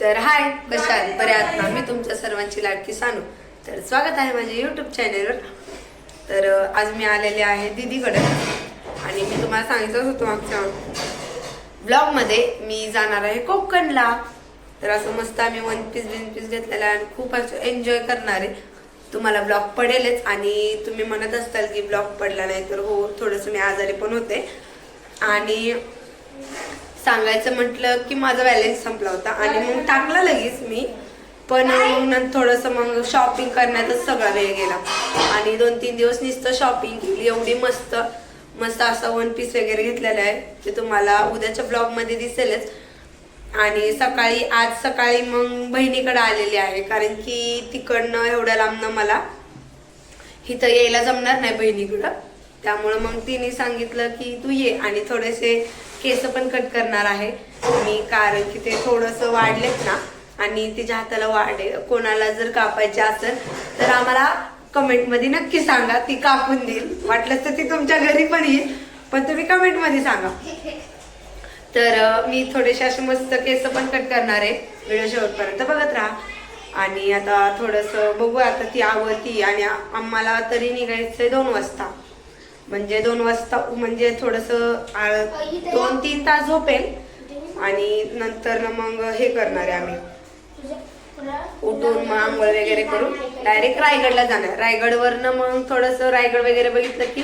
तर हाय कशा आहात? बऱ्या आहात ना? मी तुमच्या सर्वांची लाडकी सानू. तर स्वागत आहे माझ्या यूट्यूब चॅनेलवर तर आज मी आलेले आहे दिदीकडे. आणि मी तुम्हाला सांगितलंच होतो मागच्या ब्लॉगमध्ये मी जाणार आहे कोकणला. तर असं मस्त आम्ही वन पीस बिन पीस घेतलेला आहे आणि खूप असं एन्जॉय करणार आहे. तुम्हाला ब्लॉग पडेलच आणि तुम्ही म्हणत असताल की ब्लॉग पडला नाही तर हो थोडंसं मी आजारी पण होते. आणि सांगायचं म्हटलं की माझा बॅलेन्स संपला होता. आणि मग टाकला लगेच मी. पण मग थोडंसं मग शॉपिंग करण्यातच सगळा वेळ गेला. आणि दोन तीन दिवस नुसतं शॉपिंग केली. एवढी मस्त मस्त असा वन पीस वगैरे घेतलेला आहे. ते तुम्हाला उद्याच्या ब्लॉगमध्ये दिसेलच. आणि सकाळी आज सकाळी मग बहिणीकडे आलेली आहे. कारण की तिकडनं एवढ्या लांबनं मला इथं यायला जमणार नाही बहिणीकडं. त्यामुळं मग तिने सांगितलं की तू ये. आणि थोडेसे केस पण कट करणार आहे. मी कारण की ते थोडंसं वाढलेत ना आणि तिच्या हाताला वाढे कोणाला जर कापायचे असेल तर आम्हाला कमेंटमध्ये नक्की सांगा ती कापून देईल. वाटलं तर ती तुमच्या घरी पण येईल पण तुम्ही कमेंटमध्ये सांगा. तर मी थोडेसे असे मस्त केस पण कट करणार आहे व्हिडिओ शेवटपर्यंत बघत राहा. आणि आता थोडंसं बघू आता ती आवडती आणि आम्हाला तरी निघायचंय दोन वाजता. म्हणजे दोन वाजता म्हणजे थोडंसं दोन तीन तास झोपेल. आणि नंतर ना मग हे करणार आहे आम्ही. उठून मग आंघोळ वगैरे करून डायरेक्ट रायगडला जाणार. रायगडवरनं मग थोडंसं रायगड वगैरे बघितलं की.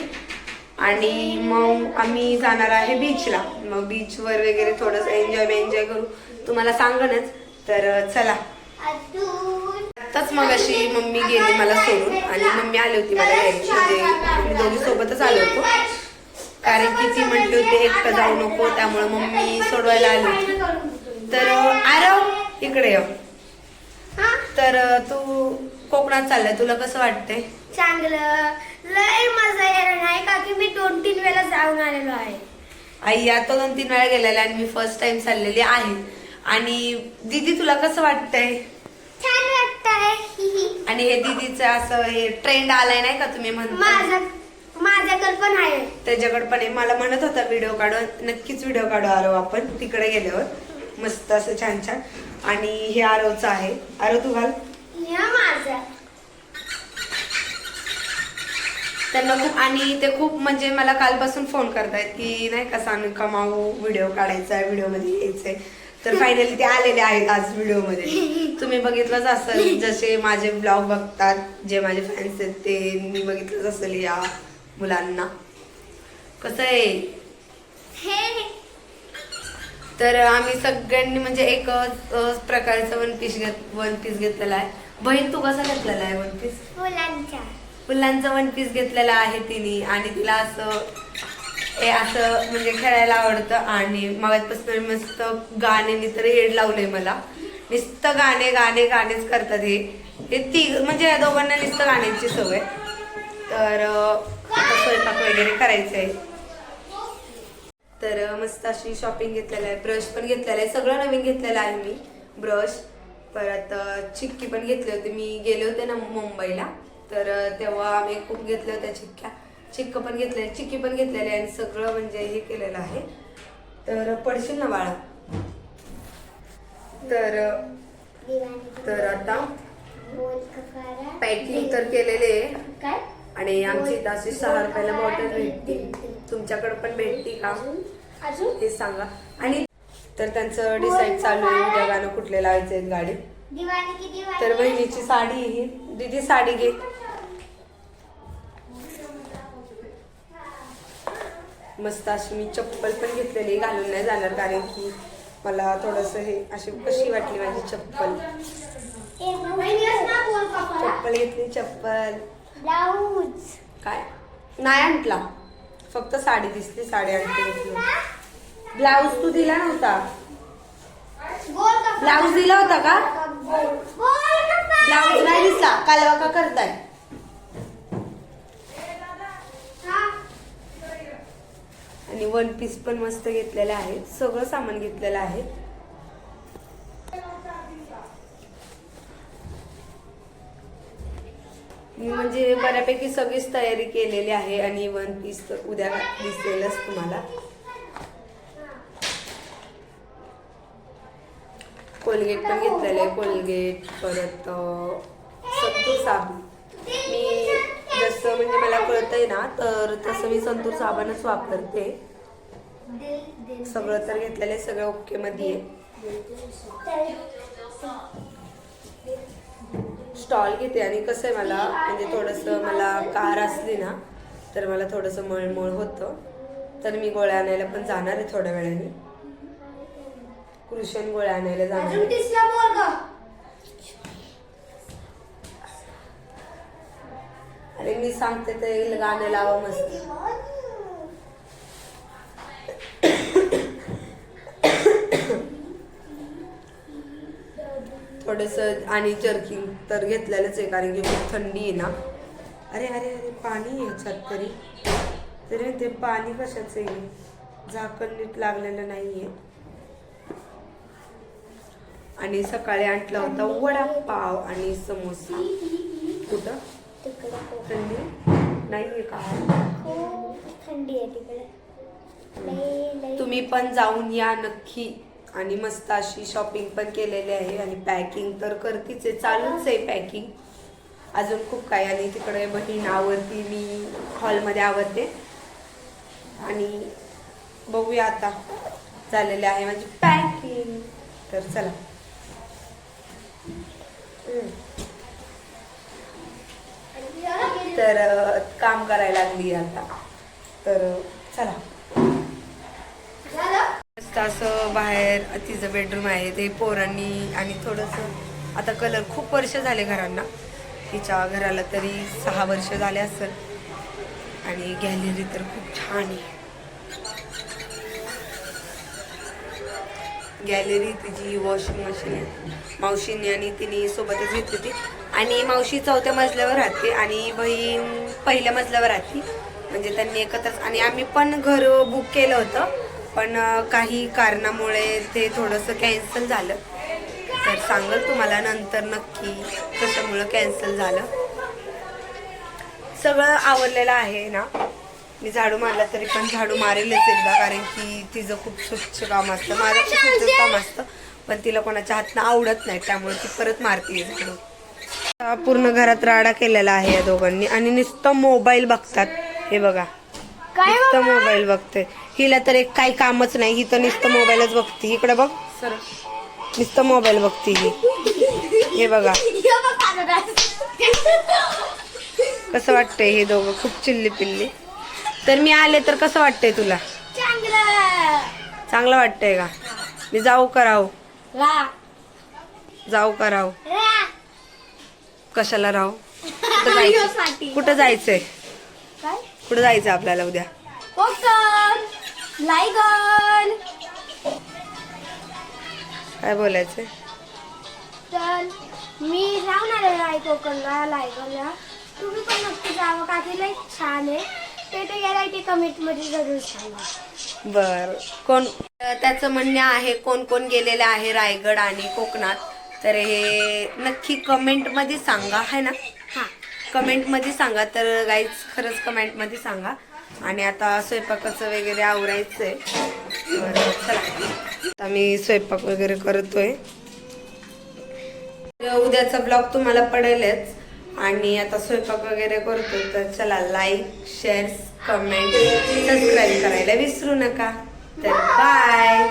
आणि मग आम्ही जाणार आहे बीचला मग बीचवर वगैरे थोडंसं एन्जॉय एन्जॉय करू. तुम्हाला सांगणच तर चला. आताच मग अशी मम्मी गेली मला सोडून आणि मम्मी आली होती मला घ्यायची म्हणजे आम्ही दोघी सोबतच आलो होतो. कारण की ती म्हटली होती एकटं जाऊ नको त्यामुळे मम्मी सोडवायला आली होती. तर आरव इकडे ये. तर तू कोकणात चाललाय तुला कसं वाटतंय? चांगलं. लय मजा येणार नाही का की मी दोन तीन वेळा जाऊन आलेलो आहे. आई आता दोन तीन वेळा गेलेला आणि मी फर्स्ट टाइम चाललेली आहे. आणि दीदी तुला कसं वाटतंय? आणि हे दीदीचं असं हे ट्रेंड आलाय नाही का तुम्ही म्हणता माझा माझ्याकडे पण आहे. त्याच्याकडे पण आहे. मला म्हणत होता व्हिडिओ काढू नक्कीच व्हिडिओ काढू आरो आपण. तिकडे गेल्यावर. मस्त असं छान छान. आणि हे आरवचं आहे. आरव तू घाल. माझा. त्यांना खूप आणि ते खूप म्हणजे मला कालपासून फोन करतायत की नाही का सांग कमावू व्हिडिओ काढायचा आहे व्हिडिओमध्ये यायचंय. तर फायनली ते आलेले आहेत आज व्हिडिओमध्ये तुम्ही बघितलंच असेल जसे माझे ब्लॉग बघतात जे माझे फॅन्स आहेत ते मी बघितलंच असेल या मुलांना. कसं आहे? हे. तर आम्ही सगळ्यांनी म्हणजे एक प्रकारचं वन पीस घेत वन पीस घेतलेला आहे. बहीण तू कसा घेतलेला आहे वन पीस फुलांच्या फुलांचा वन पीस घेतलेला आहे तिने आणि तिला असं हे असं म्हणजे खेळायला आवडतं आणि मगातपासून मस्त गाण्याने तर हेड लावलंय मला. नुसतं गाणे गाणे गाणेच करतात हे. हे ती म्हणजे या दोघांना नुसतं गाण्याची सवय. तर आता स्वयंपाक वगैरे करायचं आहे तर मस्त अशी शॉपिंग घेतलेलं आहे ब्रश पण घेतलेला आहे. सगळं नवीन घेतलेलं आहे मी ब्रश परत चिक्की पण घेतली होती. मी गेले होते ना मुंबईला. तर तेव्हा आम्ही खूप घेतल्या होत्या चिक्क्या. चिक्क पण घेतले चिक्की पण घेतलेली आहे आणि सगळं म्हणजे हे केलेलं आहे. तर पडशील ना बाळा? तर तर आता पॅकिंग तर केलेले आहे. आणि आमची इथं अशी सहा रुपयाला बॉटल भेटते. तुमच्याकडे पण भेटते का? अजून? ते सांगा. आणि तर त्यांचं डिसाईड चालू आहे. उद्या गाणं कुठले लावायचे गाडी? तर बहिणीची साडी ही. दीदी साडी घे. मस्त अशी मी चप्पल पण घेतलेली घालून नाही जाणार कारण की मला थोडस हे अशी कशी वाटली माझी चप्पल? चप्पल घेतली चप्पल. काय? नाही आणला. फक्त साडी दिसली साडी आणली ब्लाऊज तू दिला नव्हता? ब्लाऊज दिला होता का? ब्लाऊज नाही दिसला. कालवा का करताय? आणि वन पीस पण मस्त घेतलेलं आहे. सगळं सामान घेतलेलं आहे. मी म्हणजे बऱ्यापैकी सगळीच तयारी केलेली आहे आणि वन पीस तर उद्या दिसलेलंच तुम्हाला. कोलगेट पण घेतलेलं आहे. कोलगेट परत सगळं संतूर साबण. जसं म्हणजे मला कळतंय ना तर तसं मी संतूर साबणच वापरते. सगळं तर घेतलेलं आहे सगळं ओके मध्ये आहे स्टॉल घेते आणि कसं आहे मला म्हणजे थोडंसं मला कार असली ना तर मला थोडंसं मळमळ होतं. तर मी गोळ्या आणायला पण जाणार आहे थोड्या वेळाने. कृष्ण गोळ्या आणायला जाणार अरे मी सांगते ते गाणं लावा मस्त. थोडस आणि जर्किंग तर घेतलेलंच आहे कारण की खूप थंडी आहे ना. अरे अरे अरे पाणी आहे तरी. तरी ते पाणी कशाचं आहे? झाकण नीट लागलेलं नाहीये. आणि सकाळी आणला होता वडापाव आणि समोसा. कुठं? तिकडे थंडी नाहीये का खूप थंडी आहे तिकडे लई लई तुम्ही पण जाऊन या नक्की आणि मस्त अशी शॉपिंग पण केलेली आहे आणि पॅकिंग तर करतीच आहे चालूच आहे पॅकिंग अजून खूप काय आणि तिकडे बहीण आवडती मी हॉलमध्ये आवडते आणि बघूया आता झालेले आहे माझी पॅकिंग तर चला हम्म. तर काम करायला लागली आता. तर चला. मस्त असं बाहेर तिचं बेडरूम आहे ते पोरांनी आणि थोडंसं आता कलर खूप वर्ष झाले घरांना. तिच्या घराला तरी सहा वर्ष झाले असेल. आणि गॅलरी तर खूप छान आहे. गॅलरी तिची वॉशिंग मशीन आहे. मावशीने आणि तिने सोबतच घेतली होती. आणि मावशी चौथ्या मजल्यावर राहते आणि बहीण पहिल्या मजल्यावर राहते. म्हणजे त्यांनी एकत्रच आणि आम्ही पण घर बुक केलं होतं. पण काही कारणामुळे ते थोडंसं कॅन्सल झालं. तर सांगल तुम्हाला नंतर नक्की कशामुळं कॅन्सल झालं. सगळं आवडलेलं आहे ना? मी झाडू मारला तरी पण झाडू मारेलच एकदा कारण की तिचं खूप स्वच्छ काम असतं. माझं खूप स्वच्छ काम असतं. पण तिला कोणाच्या हातनं आवडत नाही त्यामुळे ती परत मारते. पूर्ण घरात राडा केलेला आहे या दोघांनी. आणि नुसतं मोबाईल बघतात. हे बघा. नुसतं मोबाईल बघते हिला तर एक काही कामच नाही. ही तर नुसतं मोबाईलच बघते. इकडे बघ. नुसतं मोबाईल बघते ही. हे बघा. कसं वाटतंय हे दोघं? खूप चिल्ली पिल्ली. तर मी आले तर कसं वाटतंय तुला? चांगलं. वाटतंय का? मी जाऊ का राहू? रा जाऊ का राहू? रा कशाला राहू कुठं जायचं. कुठं जायचंय? काय? कुठं जायचं आपल्याला उद्या? कोकण. लायगन काय बोलायचंय? तर मी आलेलो आहे कोकणला लायगनला तुम्ही पण नक्की जावं. का की लई छान आहे. ते ते गेला ते कमेंटमध्ये जरूर सांगा. बर. कोण त्याचं म्हणणे आहे कोण कोण गेलेले आहे रायगड आणि कोकणात? तर हे नक्की कमेंटमध्ये सांगा है ना? हा. कमेंटमध्ये सांगा. तर गाईज खरंच कमेंटमध्ये सांगा. आणि आता स्वयंपाकाचं वगैरे आवरायचंय. बरं, चला. आता मी स्वयंपाक वगैरे करतोय. उद्याचा ब्लॉग तुम्हाला पडेलच. आणि आता स्वयंपाक वगैरे करतो तर चला लाईक शेअर कमेंट सबस्क्राईब करायला विसरू नका. तर बाय